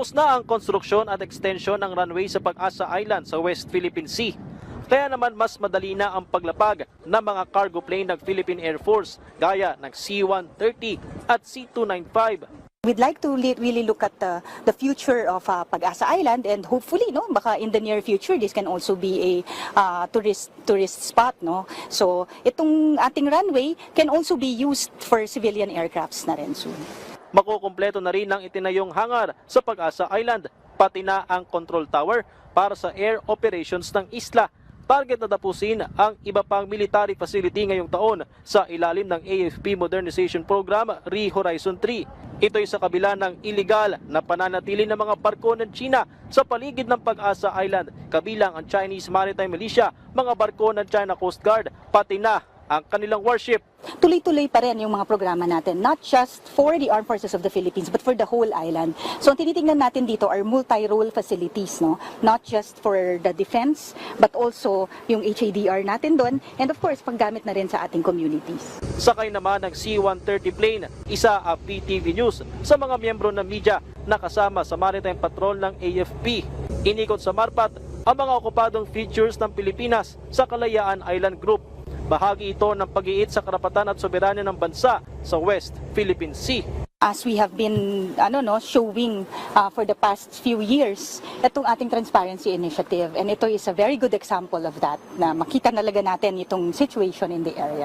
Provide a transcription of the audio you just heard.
Tapos na ang konstruksyon at extension ng runway sa Pag-asa Island sa West Philippine Sea. Kaya naman mas madali na ang paglapag ng mga cargo plane ng Philippine Air Force gaya ng C-130 at C-295 We'd like to really look at the, the future of uh, Pag-asa Island and hopefully, no, baka in the near future, this can also be a uh, tourist tourist spot, no. So, itong ating runway can also be used for civilian aircrafts na rin soon. Makukumpleto na rin ang itinayong hangar sa Pag-asa Island, pati na ang control tower para sa air operations ng isla. Target na tapusin ang iba pang military facility ngayong taon sa ilalim ng AFP Modernization Program Re-Horizon 3. Ito'y sa kabila ng illegal na pananatili ng mga barko ng China sa paligid ng Pag-asa Island, kabilang ang Chinese Maritime Militia, mga barko ng China Coast Guard, pati na ang kanilang warship. Tuloy-tuloy pa rin yung mga programa natin, not just for the Armed Forces of the Philippines, but for the whole island. So, ang tinitingnan natin dito are multi-role facilities, no? Not just for the defense, but also yung HADR natin doon, and of course, paggamit na rin sa ating communities. Sakay naman ng C-130 plane, isa ang PTV News sa mga miyembro ng media na kasama sa Maritime Patrol ng AFP. Inikot sa Marpat ang mga okupadong features ng Pilipinas sa Kalayaan Island Group. Bahagi ito ng pag-iit sa karapatan at soberanya ng bansa sa West Philippine Sea. As we have been ano no showing uh, for the past few years itong ating transparency initiative and ito is a very good example of that na makita talaga natin itong situation in the area.